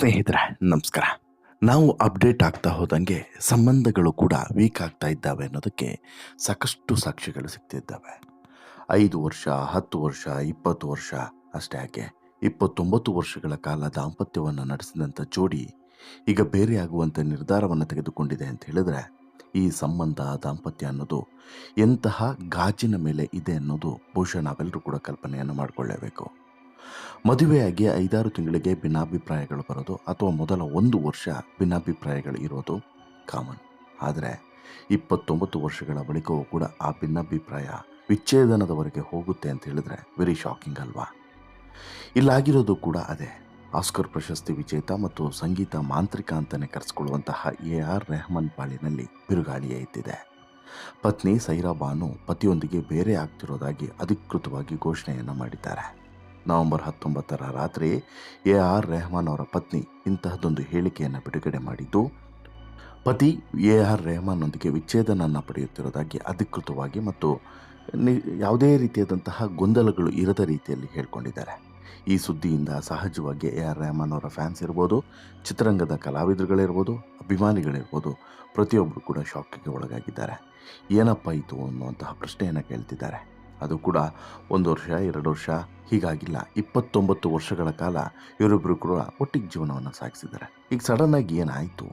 ಸ್ನೇಹಿತರೆ, ನಮಸ್ಕಾರ. ನಾವು ಅಪ್ಡೇಟ್ ಆಗ್ತಾ ಹೋದಂಗೆ ಸಂಬಂಧಗಳು ಕೂಡ ವೀಕ್ ಆಗ್ತಾ ಇದ್ದಾವೆ ಅನ್ನೋದಕ್ಕೆ ಸಾಕಷ್ಟು ಸಾಕ್ಷಿಗಳು ಸಿಗ್ತಿದ್ದಾವೆ. ಐದು ವರ್ಷ, ಹತ್ತು ವರ್ಷ, ಇಪ್ಪತ್ತು ವರ್ಷ ಅಷ್ಟೇ ಯಾಕೆ ಇಪ್ಪತ್ತೊಂಬತ್ತು ವರ್ಷಗಳ ಕಾಲ ದಾಂಪತ್ಯವನ್ನು ನಡೆಸಿದಂಥ ಜೋಡಿ ಈಗ ಬೇರೆ ಆಗುವಂಥ ನಿರ್ಧಾರವನ್ನು ತೆಗೆದುಕೊಂಡಿದೆ ಅಂತ ಹೇಳಿದ್ರೆ, ಈ ಸಂಬಂಧ, ದಾಂಪತ್ಯ ಅನ್ನೋದು ಎಂತಹ ಗಾಜಿನ ಮೇಲೆ ಇದೆ ಅನ್ನೋದು ಬಹುಶಃ ನಾವೆಲ್ಲರೂ ಕೂಡ ಕಲ್ಪನೆಯನ್ನು ಮಾಡಿಕೊಳ್ಳೇಬೇಕು. ಮದುವೆಯಾಗಿ ಐದಾರು ತಿಂಗಳಿಗೆ ಭಿನ್ನಾಭಿಪ್ರಾಯಗಳು ಬರೋದು ಅಥವಾ ಮೊದಲ ಒಂದು ವರ್ಷ ಭಿನ್ನಾಭಿಪ್ರಾಯಗಳು ಇರೋದು ಕಾಮನ್ ಆದರೆ ಇಪ್ಪತ್ತೊಂಬತ್ತು ವರ್ಷಗಳ ಬಳಿಕವೂ ಕೂಡ ಆ ಭಿನ್ನಾಭಿಪ್ರಾಯ ವಿಚ್ಛೇದನದವರೆಗೆ ಹೋಗುತ್ತೆ ಅಂತ ಹೇಳಿದ್ರೆ ವೆರಿ ಶಾಕಿಂಗ್ ಅಲ್ವಾ? ಇಲ್ಲಾಗಿರೋದು ಕೂಡ ಅದೇ. ಆಸ್ಕರ್ ಪ್ರಶಸ್ತಿ ವಿಜೇತ ಮತ್ತು ಸಂಗೀತ ಮಾಂತ್ರಿಕ ಅಂತಲೇ ಕರೆಸಿಕೊಳ್ಳುವಂತಹ ಎ ಆರ್ ರೆಹಮಾನ್ ಪಾಳಿನಲ್ಲಿ ಬಿರುಗಾಳಿ ಎದ್ದಿದೆ ಪತ್ನಿ ಸೈರಾ ಬಾನು ಪತಿಯೊಂದಿಗೆ ಬೇರೆ ಆಗ್ತಿರೋದಾಗಿ ಅಧಿಕೃತವಾಗಿ ಘೋಷಣೆಯನ್ನು ಮಾಡಿದ್ದಾರೆ. ನವೆಂಬರ್ ಹತ್ತೊಂಬತ್ತರ ರಾತ್ರಿ ಎ ಆರ್ ರೆಹಮಾನ್ ಅವರ ಪತ್ನಿ ಇಂತಹದೊಂದು ಹೇಳಿಕೆಯನ್ನು ಬಿಡುಗಡೆ ಮಾಡಿದ್ದು, ಪತಿ ಎ ಆರ್ ರೆಹಮಾನ್ನೊಂದಿಗೆ ವಿಚ್ಛೇದನನ್ನು ಪಡೆಯುತ್ತಿರುವುದಾಗಿ ಅಧಿಕೃತವಾಗಿ ಮತ್ತು ಯಾವುದೇ ರೀತಿಯಾದಂತಹ ಗೊಂದಲಗಳು ಇರದ ರೀತಿಯಲ್ಲಿ ಹೇಳ್ಕೊಂಡಿದ್ದಾರೆ. ಈ ಸುದ್ದಿಯಿಂದ ಸಹಜವಾಗಿ ಎ ಆರ್ ರೆಹಮಾನ್ ಅವರ ಫ್ಯಾನ್ಸ್ ಇರ್ಬೋದು, ಚಿತ್ರರಂಗದ ಕಲಾವಿದರುಗಳಿರ್ಬೋದು, ಅಭಿಮಾನಿಗಳಿರ್ಬೋದು, ಪ್ರತಿಯೊಬ್ಬರು ಕೂಡ ಶಾಕ್ಗೆ ಒಳಗಾಗಿದ್ದಾರೆ. ಏನಪ್ಪ ಇದು ಅನ್ನುವಂತಹ ಪ್ರಶ್ನೆಯನ್ನು ಕೇಳ್ತಿದ್ದಾರೆ. ಅದು ಕೂಡ ಒಂದು ವರ್ಷ, ಎರಡು ವರ್ಷ, ಹೀಗಾಗಿಲ್ಲ. ಇಪ್ಪತ್ತೊಂಬತ್ತು ವರ್ಷಗಳ ಕಾಲ ಇವರಿಬ್ಬರು ಕೂಡ ಒಟ್ಟಿಗೆ ಜೀವನವನ್ನು ಸಾಗಿಸಿದ್ದಾರೆ. ಈಗ ಸಡನ್ನಾಗಿ ಏನಾಯಿತು?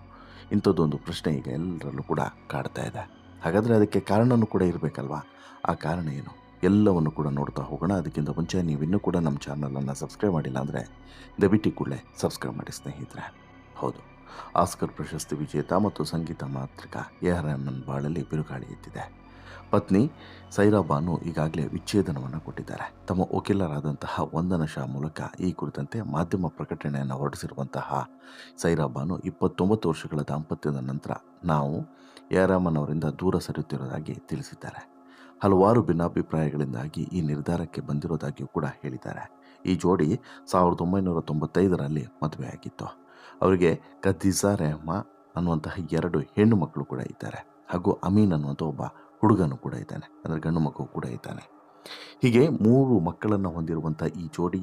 ಇಂಥದ್ದೊಂದು ಪ್ರಶ್ನೆ ಈಗ ಎಲ್ಲರಲ್ಲೂ ಕೂಡ ಕಾಡ್ತಾ ಇದೆ. ಹಾಗಾದರೆ ಅದಕ್ಕೆ ಕಾರಣನೂ ಕೂಡ ಇರಬೇಕಲ್ವಾ? ಆ ಕಾರಣ ಏನು? ಎಲ್ಲವನ್ನು ಕೂಡ ನೋಡ್ತಾ ಹೋಗೋಣ. ಅದಕ್ಕಿಂತ ಮುಂಚೆ ನೀವು ಇನ್ನೂ ಕೂಡ ನಮ್ಮ ಚಾನಲನ್ನು ಸಬ್ಸ್ಕ್ರೈಬ್ ಮಾಡಿಲ್ಲ ಅಂದರೆ ದಯವಿಟ್ಟು ಕೂಡಲೇ ಸಬ್ಸ್ಕ್ರೈಬ್ ಮಾಡಿ ಸ್ನೇಹಿತರೆ. ಹೌದು. ಆಸ್ಕರ್ ಪ್ರಶಸ್ತಿ ವಿಜೇತ ಮತ್ತು ಸಂಗೀತ ಮಾತೃಕ ಎ ಆರ್ ಬಾಳಲ್ಲಿ ಬಿರುಗಾಳಿ ಎದ್ದಿದೆ ಪತ್ನಿ ಸೈರಾ ಬಾನು ಈಗಾಗಲೇ ವಿಚ್ಛೇದನವನ್ನು ಕೊಟ್ಟಿದ್ದಾರೆ. ತಮ್ಮ ವಕೀಲರಾದಂತಹ ವಂದನ ಶಾ ಮೂಲಕ ಈ ಕುರಿತಂತೆ ಮಾಧ್ಯಮ ಪ್ರಕಟಣೆಯನ್ನು ಹೊರಡಿಸಿರುವಂತಹ ಸೈರಾ ಬಾನು ಇಪ್ಪತ್ತೊಂಬತ್ತು ವರ್ಷಗಳ ದಾಂಪತ್ಯದ ನಂತರ ನಾವು ರೆಹಮಾನ್ ಅವರಿಂದ ದೂರ ಸರಿಯುತ್ತಿರುವುದಾಗಿ ತಿಳಿಸಿದ್ದಾರೆ. ಹಲವಾರು ಭಿನ್ನಾಭಿಪ್ರಾಯಗಳಿಂದಾಗಿ ಈ ನಿರ್ಧಾರಕ್ಕೆ ಬಂದಿರೋದಾಗಿಯೂ ಕೂಡ ಹೇಳಿದ್ದಾರೆ. ಈ ಜೋಡಿ ಸಾವಿರದ ಒಂಬೈನೂರ ತೊಂಬತ್ತೈದರಲ್ಲಿ ಮದುವೆಯಾಗಿತ್ತು ಅವರಿಗೆ ಕದೀಸಾ ರೆಹಮಾ ಅನ್ನುವಂತಹ ಎರಡು ಹೆಣ್ಣು ಮಕ್ಕಳು ಕೂಡ ಇದ್ದಾರೆ. ಹಾಗೂ ಅಮೀನ್ ಅನ್ನುವಂಥ ಒಬ್ಬ ಹುಡುಗನು ಕೂಡ ಇದ್ದಾನೆ, ಅಂದರೆ ಗಂಡು ಮಗು ಕೂಡ ಇದ್ದಾನೆ. ಹೀಗೆ ಮೂರು ಮಕ್ಕಳನ್ನು ಹೊಂದಿರುವಂಥ ಈ ಜೋಡಿ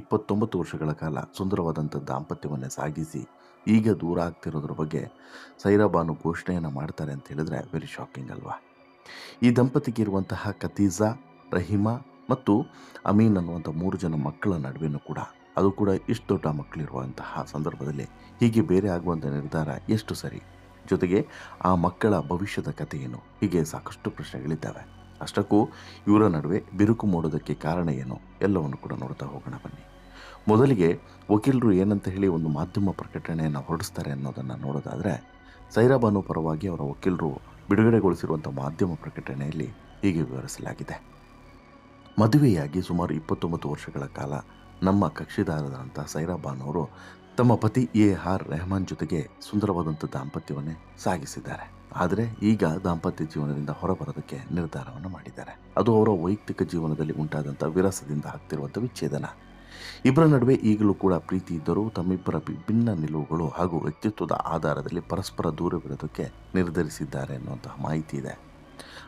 ಇಪ್ಪತ್ತೊಂಬತ್ತು ವರ್ಷಗಳ ಕಾಲ ಸುಂದರವಾದಂಥ ದಾಂಪತ್ಯವನ್ನು ಸಾಗಿಸಿ, ಈಗ ದೂರ ಆಗ್ತಿರೋದ್ರ ಬಗ್ಗೆ ಸೈರಾಬಾನು ಘೋಷಣೆಯನ್ನು ಮಾಡ್ತಾರೆ ಅಂತ ಹೇಳಿದ್ರೆ ವೆರಿ ಶಾಕಿಂಗ್ ಅಲ್ವಾ? ಈ ದಂಪತಿಗೆ ಇರುವಂತಹ ಕತೀಜಾ ರಹಿಮಾ ಮತ್ತು ಅಮೀನ್ ಅನ್ನುವಂಥ ಮೂರು ಜನ ಮಕ್ಕಳ ನಡುವೆನೂ ಕೂಡ, ಅದು ಕೂಡ ಇಷ್ಟು ದೊಡ್ಡ ಮಕ್ಕಳಿರುವಂತಹ ಸಂದರ್ಭದಲ್ಲಿ ಹೀಗೆ ಬೇರೆ ಆಗುವಂಥ ನಿರ್ಧಾರ ಎಷ್ಟು ಸರಿ? ಜೊತೆಗೆ ಆ ಮಕ್ಕಳ ಭವಿಷ್ಯದ ಕಥೆಯೇನು ಹೀಗೆ ಸಾಕಷ್ಟು ಪ್ರಶ್ನೆಗಳಿದ್ದಾವೆ. ಅಷ್ಟಕ್ಕೂ ಇವರ ನಡುವೆ ಬಿರುಕು ಮೂಡೋದಕ್ಕೆ ಕಾರಣ ಏನು ಎಲ್ಲವನ್ನು ಕೂಡ ನೋಡ್ತಾ ಹೋಗೋಣ ಬನ್ನಿ. ಮೊದಲಿಗೆ ವಕೀಲರು ಏನಂತ ಹೇಳಿ ಒಂದು ಮಾಧ್ಯಮ ಪ್ರಕಟಣೆಯನ್ನು ಹೊರಡಿಸ್ತಾರೆ ಅನ್ನೋದನ್ನು ನೋಡೋದಾದರೆ ಸೈರಾಬಾನು ಪರವಾಗಿ ಅವರ ವಕೀಲರು ಬಿಡುಗಡೆಗೊಳಿಸಿರುವಂಥ ಮಾಧ್ಯಮ ಪ್ರಕಟಣೆಯಲ್ಲಿ ಹೀಗೆ ವಿವರಿಸಲಾಗಿದೆ. ಮದುವೆಯಾಗಿ ಸುಮಾರು ಇಪ್ಪತ್ತೊಂಬತ್ತು ವರ್ಷಗಳ ಕಾಲ ನಮ್ಮ ಕಕ್ಷಿದಾರರಾದಂಥ ಸೈರಾಬಾನ್ ಅವರು ತಮ್ಮ ಪತಿ ಎ ಆರ್ ರೆಹಮಾನ್ ಜೊತೆಗೆ ಸುಂದರವಾದಂಥ ದಾಂಪತ್ಯವನ್ನೇ ಸಾಗಿಸಿದ್ದಾರೆ. ಆದರೆ ಈಗ ದಾಂಪತ್ಯ ಜೀವನದಿಂದ ಹೊರಬರೋದಕ್ಕೆ ನಿರ್ಧಾರವನ್ನು ಮಾಡಿದ್ದಾರೆ. ಅದು ಅವರ ವೈಯಕ್ತಿಕ ಜೀವನದಲ್ಲಿ ಉಂಟಾದಂಥ ವಿರಸದಿಂದ ಆಗ್ತಿರುವಂಥ ವಿಚ್ಛೇದನ. ಇಬ್ಬರ ನಡುವೆ ಈಗಲೂ ಕೂಡ ಪ್ರೀತಿ ಇದ್ದರೂ ತಮ್ಮಿಬ್ಬರ ವಿಭಿನ್ನ ನಿಲುವುಗಳು ಹಾಗೂ ವ್ಯಕ್ತಿತ್ವದ ಆಧಾರದಲ್ಲಿ ಪರಸ್ಪರ ದೂರವಿರೋದಕ್ಕೆ ನಿರ್ಧರಿಸಿದ್ದಾರೆ ಎನ್ನುವಂತಹ ಮಾಹಿತಿ ಇದೆ.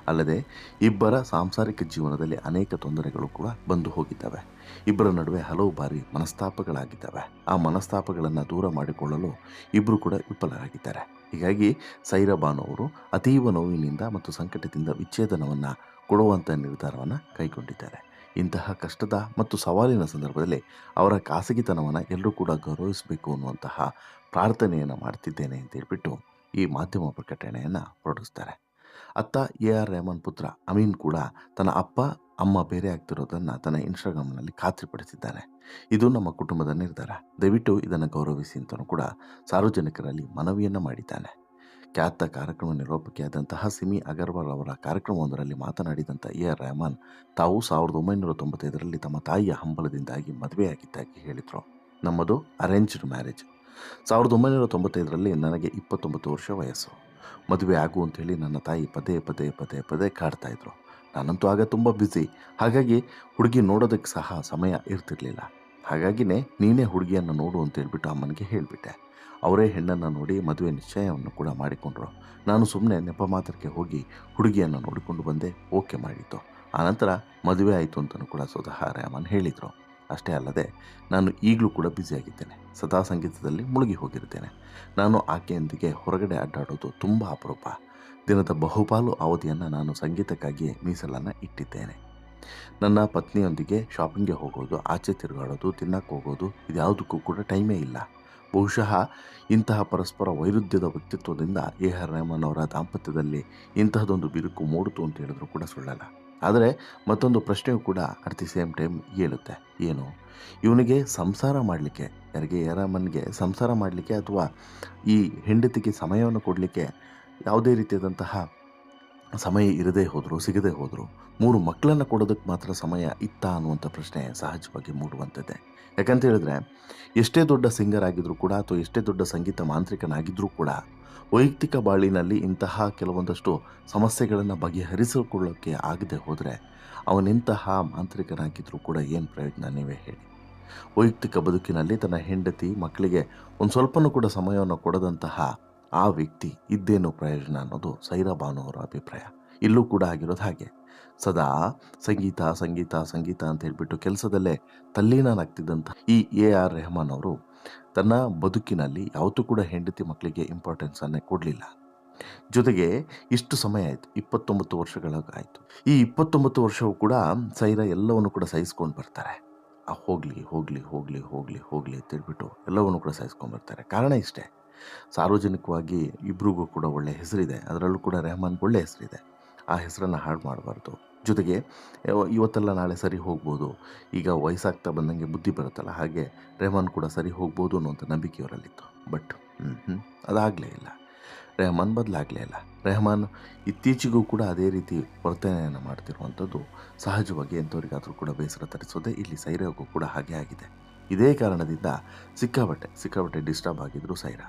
ಅಲ್ಲದೆ ಇಬ್ಬರ ಸಾಂಸಾರಿಕ ಜೀವನದಲ್ಲಿ ಅನೇಕ ತೊಂದರೆಗಳು ಕೂಡ ಬಂದು ಹೋಗಿದ್ದಾವೆ. ಇಬ್ಬರ ನಡುವೆ ಹಲವು ಬಾರಿ ಮನಸ್ತಾಪಗಳಾಗಿದ್ದಾವೆ. ಆ ಮನಸ್ತಾಪಗಳನ್ನು ದೂರ ಮಾಡಿಕೊಳ್ಳಲು ಇಬ್ಬರು ಕೂಡ ವಿಫಲರಾಗಿದ್ದಾರೆ. ಹೀಗಾಗಿ ಸೈರಬಾನ್ ಅವರು ಅತೀವ ನೋವಿನಿಂದ ಮತ್ತು ಸಂಕಟದಿಂದ ವಿಚ್ಛೇದನವನ್ನು ಕೊಡುವಂಥ ನಿರ್ಧಾರವನ್ನು ಕೈಗೊಂಡಿದ್ದಾರೆ. ಇಂತಹ ಕಷ್ಟದ ಮತ್ತು ಸವಾಲಿನ ಸಂದರ್ಭದಲ್ಲಿ ಅವರ ಖಾಸಗಿತನವನ್ನು ಎಲ್ಲರೂ ಕೂಡ ಗೌರವಿಸಬೇಕು ಅನ್ನುವಂತಹ ಪ್ರಾರ್ಥನೆಯನ್ನು ಮಾಡ್ತಿದ್ದೇನೆ ಅಂತ ಹೇಳ್ಬಿಟ್ಟು ಈ ಮಾಧ್ಯಮ ಪ್ರಕಟಣೆಯನ್ನು ಹೊರಡಿಸ್ತಾರೆ. ಅತ್ತ ಎ ಆರ್ ರೆಹಮಾನ್ ಪುತ್ರ ಅಮೀನ್ ಕೂಡ ತನ್ನ ಅಪ್ಪ ಅಮ್ಮ ಬೇರೆ ಆಗ್ತಿರೋದನ್ನು ತನ್ನ ಇನ್ಸ್ಟಾಗ್ರಾಮ್ನಲ್ಲಿ ಖಾತ್ರಿಪಡಿಸಿದ್ದಾನೆ. ಇದು ನಮ್ಮ ಕುಟುಂಬದ ನಿರ್ಧಾರ. ದಯವಿಟ್ಟು ಇದನ್ನು ಗೌರವಿಸಿ ಅಂತಲೂ ಕೂಡ ಸಾರ್ವಜನಿಕರಲ್ಲಿ ಮನವಿಯನ್ನು ಮಾಡಿದ್ದಾನೆ. ಖ್ಯಾತ ಕಾರ್ಯಕ್ರಮ ನಿರೂಪಕಿಯಾದಂತಹ ಸಿಮಿ ಅಗರ್ವಾಲ್ ಅವರ ಕಾರ್ಯಕ್ರಮವೊಂದರಲ್ಲಿ ಮಾತನಾಡಿದಂಥ ಎ ಆರ್ ರೆಹಮಾನ್, ತಾವು ಸಾವಿರದ ಒಂಬೈನೂರ ತೊಂಬತ್ತೈದರಲ್ಲಿ ತಮ್ಮ ತಾಯಿಯ ಹಂಬಲದಿಂದಾಗಿ ಮದುವೆಯಾಗಿದ್ದಾಗಿ ಹೇಳಿದರು. ನಮ್ಮದು ಅರೇಂಜ್ಡ್ ಮ್ಯಾರೇಜ್ ಸಾವಿರದ ಒಂಬೈನೂರ ತೊಂಬತ್ತೈದರಲ್ಲಿ ನನಗೆ ಇಪ್ಪತ್ತೊಂಬತ್ತು ವರ್ಷ ವಯಸ್ಸು. ಮದುವೆ ಆಗು ಅಂತೇಳಿ ನನ್ನ ತಾಯಿ ಪದೇ ಪದೇ ಪದೇ ಪದೇ ಕಾಡ್ತಾ ಇದ್ರು. ನಾನಂತೂ ಆಗ ತುಂಬ ಬ್ಯುಸಿ ಹಾಗಾಗಿ ಹುಡುಗಿ ನೋಡೋದಕ್ಕೆ ಸಹ ಸಮಯ ಇರ್ತಿರ್ಲಿಲ್ಲ. ಹಾಗಾಗಿನೇ ನೀನೇ ಹುಡುಗಿಯನ್ನು ನೋಡು ಅಂತ ಹೇಳ್ಬಿಟ್ಟು ಅಮ್ಮನಿಗೆ ಹೇಳಿಬಿಟ್ಟೆ. ಅವರೇ ಹೆಣ್ಣನ್ನು ನೋಡಿ ಮದುವೆ ನಿಶ್ಚಯವನ್ನು ಕೂಡ ಮಾಡಿಕೊಂಡ್ರು. ನಾನು ಸುಮ್ಮನೆ ನೆಪ ಮಾತ್ರಕ್ಕೆ ಹೋಗಿ ಹುಡುಗಿಯನ್ನು ನೋಡಿಕೊಂಡು ಬಂದೆ. ಓಕೆ ಮಾಡಿತ್ತು. ಆನಂತರ ಮದುವೆ ಆಯಿತು ಅಂತಲೂ ಕೂಡ ಸ್ವತಃ ರಾಮನ್ ಹೇಳಿದರು. ಅಷ್ಟೇ ಅಲ್ಲದೆ ನಾನು ಈಗಲೂ ಕೂಡ ಬ್ಯುಸಿಯಾಗಿದ್ದೇನೆ ಸದಾ ಸಂಗೀತದಲ್ಲಿ ಮುಳುಗಿ ಹೋಗಿರ್ತೇನೆ ನಾನು ಆಕೆಯೊಂದಿಗೆ ಹೊರಗಡೆ ಅಡ್ಡಾಡೋದು ತುಂಬ ಅಪರೂಪ. ದಿನದ ಬಹುಪಾಲು ಅವಧಿಯನ್ನು ನಾನು ಸಂಗೀತಕ್ಕಾಗಿ ಮೀಸಲನ್ನು ಇಟ್ಟಿದ್ದೇನೆ. ನನ್ನ ಪತ್ನಿಯೊಂದಿಗೆ ಶಾಪಿಂಗ್ಗೆ ಹೋಗೋದು, ಆಚೆ ತಿರುಗಾಡೋದು ತಿನ್ನಕ್ಕೆ ಹೋಗೋದು ಇದ್ಯಾವುದಕ್ಕೂ ಕೂಡ ಟೈಮೇ ಇಲ್ಲ. ಬಹುಶಃ ಇಂತಹ ಪರಸ್ಪರ ವೈರುಧ್ಯದ ವ್ಯಕ್ತಿತ್ವದಿಂದ ಎ ಆರ್ ರೆಹಮಾನ್ ಅವರ ದಾಂಪತ್ಯದಲ್ಲಿ ಇಂತಹದೊಂದು ಬಿರುಕು ಮೂಡಿತು ಅಂತ ಹೇಳಿದ್ರು ಕೂಡ ಸುಳ್ಳಲ್ಲ. ಆದರೆ ಮತ್ತೊಂದು ಪ್ರಶ್ನೆಯೂ ಕೂಡ ಅಟ್ ದಿ ಸೇಮ್ ಟೈಮ್ ಏಳುತ್ತೆ. ಏನು? ಇವನಿಗೆ ಸಂಸಾರ ಮಾಡಲಿಕ್ಕೆ, ಯಾರಿಗೆ? ಎ ರಾಮನ್ಗೆ ಸಂಸಾರ ಮಾಡಲಿಕ್ಕೆ ಅಥವಾ ಈ ಹೆಂಡತಿಗೆ ಸಮಯವನ್ನು ಕೊಡಲಿಕ್ಕೆ ಯಾವುದೇ ರೀತಿಯಾದಂತಹ ಸಮಯ ಇರದೇ ಹೋದರು, ಸಿಗದೆ ಹೋದರು, ಮೂರು ಮಕ್ಕಳನ್ನು ಕೊಡೋದಕ್ಕೆ ಮಾತ್ರ ಸಮಯ ಇತ್ತ ಅನ್ನುವಂಥ ಪ್ರಶ್ನೆ ಸಹಜವಾಗಿ ಮೂಡುವಂಥದ್ದೇ ಯಾಕಂತ ಹೇಳಿದ್ರೆ, ಎಷ್ಟೇ ದೊಡ್ಡ ಸಿಂಗರ್ ಆಗಿದ್ದರೂ ಕೂಡ ಅಥವಾ ಎಷ್ಟೇ ದೊಡ್ಡ ಸಂಗೀತ ಮಾಂತ್ರಿಕನಾಗಿದ್ದರೂ ಕೂಡ, ವೈಯಕ್ತಿಕ ಬಾಳಿನಲ್ಲಿ ಇಂತಹ ಕೆಲವೊಂದಷ್ಟು ಸಮಸ್ಯೆಗಳನ್ನು ಬಗೆಹರಿಸಿಕೊಳ್ಳೋಕ್ಕೆ ಆಗದೆ ಹೋದರೆ ಅವನಿಂತಹ ಮಾಂತ್ರಿಕನಾಗಿದ್ದರೂ ಕೂಡ ಏನು ಪ್ರಯೋಜನ ನೀವೇ ಹೇಳಿ. ವೈಯಕ್ತಿಕ ಬದುಕಿನಲ್ಲಿ ತನ್ನ ಹೆಂಡತಿ ಮಕ್ಕಳಿಗೆ ಒಂದು ಸ್ವಲ್ಪನೂ ಕೂಡ ಸಮಯವನ್ನು ಕೊಡದಂತಹ ಆ ವ್ಯಕ್ತಿ ಇದ್ದೇನು ಪ್ರಯೋಜನ ಅನ್ನೋದು ಸೈರಾ ಬಾನು ಅವರ ಅಭಿಪ್ರಾಯ. ಇಲ್ಲೂ ಕೂಡ ಆಗಿರೋದು ಹಾಗೆ. ಸದಾ ಸಂಗೀತ ಸಂಗೀತ ಸಂಗೀತ ಅಂತ ಹೇಳಿಬಿಟ್ಟು ಕೆಲಸದಲ್ಲೇ ತಲ್ಲೀನಾಗ್ತಿದ್ದಂಥ ಈ ಎ ಆರ್ ರೆಹಮಾನ್ ಅವರು ತನ್ನ ಬದುಕಿನಲ್ಲಿ ಯಾವತ್ತೂ ಕೂಡ ಹೆಂಡತಿ ಮಕ್ಕಳಿಗೆ ಇಂಪಾರ್ಟೆನ್ಸನ್ನೇ ಕೊಡಲಿಲ್ಲ. ಜೊತೆಗೆ ಇಷ್ಟು ಸಮಯ ಆಯಿತು, ಇಪ್ಪತ್ತೊಂಬತ್ತು ವರ್ಷಗಳಾಯಿತು ಈ ಇಪ್ಪತ್ತೊಂಬತ್ತು ವರ್ಷವೂ ಕೂಡ ಸೈರಾ ಎಲ್ಲವನ್ನು ಕೂಡ ಸಹಿಸ್ಕೊಂಡು ಬರ್ತಾರೆ. ಆ ಹೋಗಲಿ ಹೋಗಲಿ ಹೋಗಲಿ ಹೋಗಲಿ ಹೋಗಲಿ ಅಂತೇಳ್ಬಿಟ್ಟು ಎಲ್ಲವನ್ನು ಕೂಡ ಸಹಿಸ್ಕೊಂಡು ಬರ್ತಾರೆ. ಕಾರಣ ಇಷ್ಟೇ. ಸಾರ್ವಜನಿಕವಾಗಿ ಇಬ್ರಿಗೂ ಕೂಡ ಒಳ್ಳೆ ಹೆಸರಿದೆ. ಅದರಲ್ಲೂ ಕೂಡ ರೆಹಮಾನ್ ಒಳ್ಳೆ ಹೆಸರಿದೆ. ಆ ಹೆಸರನ್ನು ಹಾಳು ಮಾಡಬಾರ್ದು. ಜೊತೆಗೆ ಇವತ್ತೆಲ್ಲ ನಾಳೆ ಸರಿ ಹೋಗ್ಬೋದು. ಈಗ ವಯಸ್ಸಾಗ್ತಾ ಬಂದಂಗೆ ಬುದ್ಧಿ ಬರುತ್ತಲ್ಲ, ಹಾಗೆ ರೆಹಮಾನ್ ಕೂಡ ಸರಿ ಹೋಗ್ಬೋದು ಅನ್ನೋಂಥ ನಂಬಿಕೆ ಇವರಲ್ಲಿತ್ತು ಬಟ್ ಹ್ಞೂ ಅದಾಗಲೇ ಇಲ್ಲ. ರೆಹಮಾನ್ ಬದಲಾಗಲೇ ಇಲ್ಲ. ರೆಹಮಾನ್ ಇತ್ತೀಚೆಗೂ ಕೂಡ ಅದೇ ರೀತಿ ವರ್ತನೆಯನ್ನು ಮಾಡ್ತಿರುವಂಥದ್ದು ಸಹಜವಾಗಿ ಎಂಥವ್ರಿಗಾದರೂ ಕೂಡ ಬೇಸರ ತರಿಸೋದೇ ಇಲ್ಲಿ ಸೈರಾಗೂ ಕೂಡ ಹಾಗೆ ಆಗಿದೆ. ಇದೇ ಕಾರಣದಿಂದ ಸಿಕ್ಕಾಬಟ್ಟೆ ಸಿಕ್ಕಾಬಟ್ಟೆ ಡಿಸ್ಟರ್ಬ್ ಆಗಿದ್ರು ಸೈರಾ.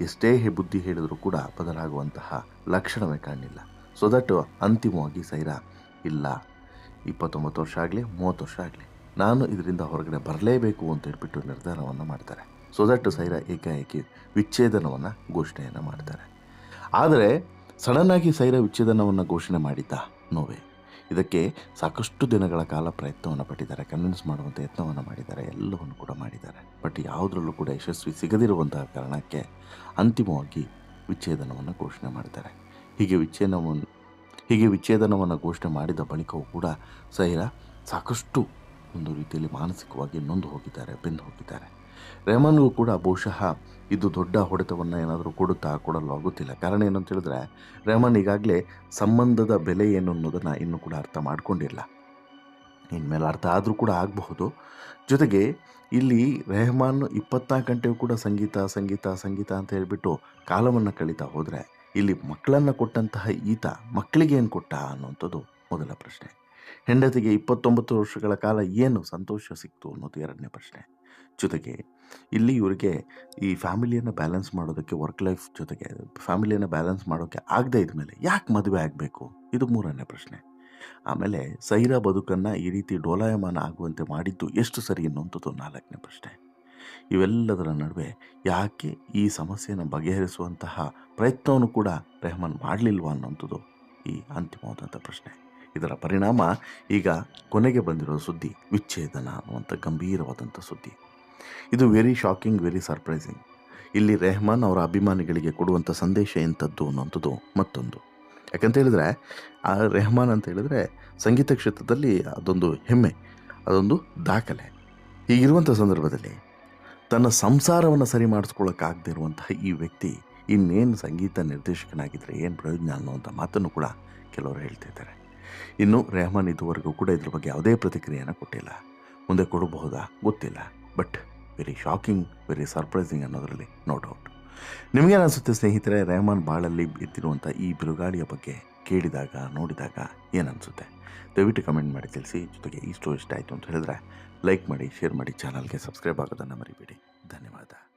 ಎಷ್ಟೇ ಬುದ್ಧಿ ಹೇಳಿದರೂ ಕೂಡ ಬದಲಾಗುವಂತಹ ಲಕ್ಷಣವೇ ಕಾಣಲಿಲ್ಲ. ಸೊ ದಟ್ ಅಂತಿಮವಾಗಿ ಸೈರಾ, ಇಲ್ಲ, ಇಪ್ಪತ್ತೊಂಬತ್ತು ವರ್ಷ ಆಗಲಿ, ಮೂವತ್ತು ವರ್ಷ ಆಗಲಿ, ನಾನು ಇದರಿಂದ ಹೊರಗಡೆ ಬರಲೇಬೇಕು ಅಂತ ಹೇಳ್ಬಿಟ್ಟು ನಿರ್ಧಾರವನ್ನು ಮಾಡ್ತಾರೆ. ಸೊ ದಟ್ ಸೈರಾ ಏಕಾಏಕಿ ವಿಚ್ಛೇದನವನ್ನು ಘೋಷಣೆಯನ್ನು ಮಾಡ್ತಾರೆ. ಆದರೆ, ಸಡನ್ನಾಗಿ ಸೈರಾ ವಿಚ್ಛೇದನವನ್ನು ಘೋಷಣೆ ಮಾಡಿದ್ದ ನೋವೇ? ಇದಕ್ಕೆ ಸಾಕಷ್ಟು ದಿನಗಳ ಕಾಲ ಪ್ರಯತ್ನವನ್ನು ಪಟ್ಟಿದ್ದಾರೆ ಕನ್ವಿನ್ಸ್ ಮಾಡುವಂಥ ಯತ್ನವನ್ನು ಮಾಡಿದ್ದಾರೆ, ಎಲ್ಲವನ್ನು ಕೂಡ ಮಾಡಿದ್ದಾರೆ. ಬಟ್ ಯಾವುದರಲ್ಲೂ ಕೂಡ ಯಶಸ್ವಿ ಸಿಗದಿರುವಂತಹ ಕಾರಣಕ್ಕೆ ಅಂತಿಮವಾಗಿ ವಿಚ್ಛೇದನವನ್ನು ಘೋಷಣೆ ಮಾಡಿದ್ದಾರೆ. ಹೀಗೆ ವಿಚ್ಛೇದನವನ್ನು ಹೀಗೆ ವಿಚ್ಛೇದನವನ್ನು ಘೋಷಣೆ ಮಾಡಿದ ಬಳಿಕವೂ ಕೂಡ ಸೈರಾ ಸಾಕಷ್ಟು ಒಂದು ರೀತಿಯಲ್ಲಿ ಮಾನಸಿಕವಾಗಿ ನೊಂದು ಹೋಗಿದ್ದಾರೆ, ಬೆಂದು ಹೋಗಿದ್ದಾರೆ. ರೆಹಮಾನ್ಗೂ ಕೂಡ ಬಹುಶಃ ಇದು ದೊಡ್ಡ ಹೊಡೆತವನ್ನು ಏನಾದರೂ ಕೊಡುತ್ತಾ ಕೊಡಲು ಆಗುತ್ತಿಲ್ಲ ಕಾರಣ ಏನಂತ ಹೇಳಿದ್ರೆ ರೆಹಮಾನ್ ಈಗಾಗಲೇ ಸಂಬಂಧದ ಬೆಲೆ ಏನು ಅನ್ನೋದನ್ನು ಇನ್ನೂ ಕೂಡ ಅರ್ಥ ಮಾಡಿಕೊಂಡಿಲ್ಲ. ಇನ್ಮೇಲೆ ಅರ್ಥ ಆದರೂ ಕೂಡ ಆಗಬಹುದು. ಜೊತೆಗೆ ಇಲ್ಲಿ ರೆಹಮಾನ್ ಇಪ್ಪತ್ನಾಲ್ಕು ಗಂಟೆಯೂ ಕೂಡ ಸಂಗೀತ ಸಂಗೀತ ಸಂಗೀತ ಅಂತ ಹೇಳಿಬಿಟ್ಟು ಕಾಲವನ್ನು ಕಳೀತಾ ಹೋದರೆ, ಇಲ್ಲಿ ಮಕ್ಕಳನ್ನು ಕೊಟ್ಟಂತಹ ಈತ ಮಕ್ಕಳಿಗೆ ಏನು ಕೊಟ್ಟ ಅನ್ನುವಂಥದ್ದು ಮೊದಲ ಪ್ರಶ್ನೆ. ಹೆಂಡತಿಗೆ ಇಪ್ಪತ್ತೊಂಬತ್ತು ವರ್ಷಗಳ ಕಾಲ ಏನು ಸಂತೋಷ ಸಿಕ್ತು ಅನ್ನೋದು ಎರಡನೇ ಪ್ರಶ್ನೆ. ಜೊತೆಗೆ ಇಲ್ಲಿ ಇವರಿಗೆ ಈ ಫ್ಯಾಮಿಲಿಯನ್ನು ಬ್ಯಾಲೆನ್ಸ್ ಮಾಡೋದಕ್ಕೆ ವರ್ಕ್ ಲೈಫ್ ಜೊತೆಗೆ ಫ್ಯಾಮಿಲಿಯನ್ನು ಬ್ಯಾಲೆನ್ಸ್ ಮಾಡೋಕ್ಕೆ ಆಗದೇ ಇದ್ಮೇಲೆ ಯಾಕೆ ಮದುವೆ ಆಗಬೇಕು? ಇದು ಮೂರನೇ ಪ್ರಶ್ನೆ. ಆಮೇಲೆ ಸೈರಾ ಬದುಕನ್ನು ಈ ರೀತಿ ಡೋಲಾಯಮಾನ ಆಗುವಂತೆ ಮಾಡಿದ್ದು ಎಷ್ಟು ಸರಿ ಅನ್ನುವಂಥದ್ದು ನಾಲ್ಕನೇ ಪ್ರಶ್ನೆ. ಇವೆಲ್ಲದರ ನಡುವೆ ಯಾಕೆ ಈ ಸಮಸ್ಯೆಯನ್ನು ಬಗೆಹರಿಸುವಂತಹ ಪ್ರಯತ್ನವನ್ನು ಕೂಡ ರೆಹಮಾನ್ ಮಾಡಲಿಲ್ವಾ ಅನ್ನುವಂಥದ್ದು ಈ ಅಂತಿಮವಾದಂಥ ಪ್ರಶ್ನೆ. ಇದರ ಪರಿಣಾಮ ಈಗ ಕೊನೆಗೆ ಬಂದಿರೋ ಸುದ್ದಿ, ವಿಚ್ಛೇದನ ಅನ್ನುವಂಥ ಗಂಭೀರವಾದಂಥ ಸುದ್ದಿ. ಇದು ವೆರಿ ಶಾಕಿಂಗ್ ವೆರಿ ಸರ್ಪ್ರೈಸಿಂಗ್ ಇಲ್ಲಿ ರೆಹಮಾನ್ ಅವರ ಅಭಿಮಾನಿಗಳಿಗೆ ಕೊಡುವಂಥ ಸಂದೇಶ ಎಂಥದ್ದು ಅನ್ನೋಂಥದ್ದು ಮತ್ತೊಂದು. ಯಾಕಂತ ಹೇಳಿದ್ರೆ, ಆ ರೆಹಮಾನ್ ಅಂತ ಹೇಳಿದ್ರೆ ಸಂಗೀತ ಕ್ಷೇತ್ರದಲ್ಲಿ ಅದೊಂದು ಹೆಮ್ಮೆ, ಅದೊಂದು ದಾಖಲೆ. ಹೀಗಿರುವಂಥ ಸಂದರ್ಭದಲ್ಲಿ ತನ್ನ ಸಂಸಾರವನ್ನು ಸರಿ ಮಾಡಿಸ್ಕೊಳ್ಳೋಕ್ಕಾಗದೇ ಇರುವಂತಹ ಈ ವ್ಯಕ್ತಿ ಇನ್ನೇನು ಸಂಗೀತ ನಿರ್ದೇಶಕನಾಗಿದ್ದರೆ ಏನು ಪ್ರಯೋಜನ ಅನ್ನುವಂಥ ಮಾತನ್ನು ಕೂಡ ಕೆಲವರು ಹೇಳ್ತಿದ್ದಾರೆ ಇನ್ನು ರೆಹಮಾನ್ ಇದುವರೆಗೂ ಕೂಡ ಇದ್ರ ಬಗ್ಗೆ ಯಾವುದೇ ಪ್ರತಿಕ್ರಿಯೆಯನ್ನು ಕೊಟ್ಟಿಲ್ಲ. ಮುಂದೆ ಕೊಡಬಹುದಾ? ಗೊತ್ತಿಲ್ಲ. But, very shocking, very surprising ಅನ್ನೋದರಲ್ಲಿ no doubt. ನಿಮಗೇನು ಅನಿಸುತ್ತೆ ಸ್ನೇಹಿತರೆ, ರೆಹಮಾನ್ ಬಾಳಲ್ಲಿ ಎತ್ತಿರುವಂಥ ಈ ಬಿರುಗಾಳಿಯ ಬಗ್ಗೆ ಕೇಳಿದಾಗ, ನೋಡಿದಾಗ ಏನನ್ಸುತ್ತೆ? ದಯವಿಟ್ಟು ಕಮೆಂಟ್ ಮಾಡಿ ತಿಳಿಸಿ. ಜೊತೆಗೆ ಈ ಸ್ಟೋರಿ ಇಷ್ಟ ಆಯಿತು ಅಂತ ಹೇಳಿದ್ರೆ ಲೈಕ್ ಮಾಡಿ, ಶೇರ್ ಮಾಡಿ, ಚಾನಲ್ಗೆ ಸಬ್ಸ್ಕ್ರೈಬ್ ಆಗೋದನ್ನು ಮರಿಬೇಡಿ. ಧನ್ಯವಾದ.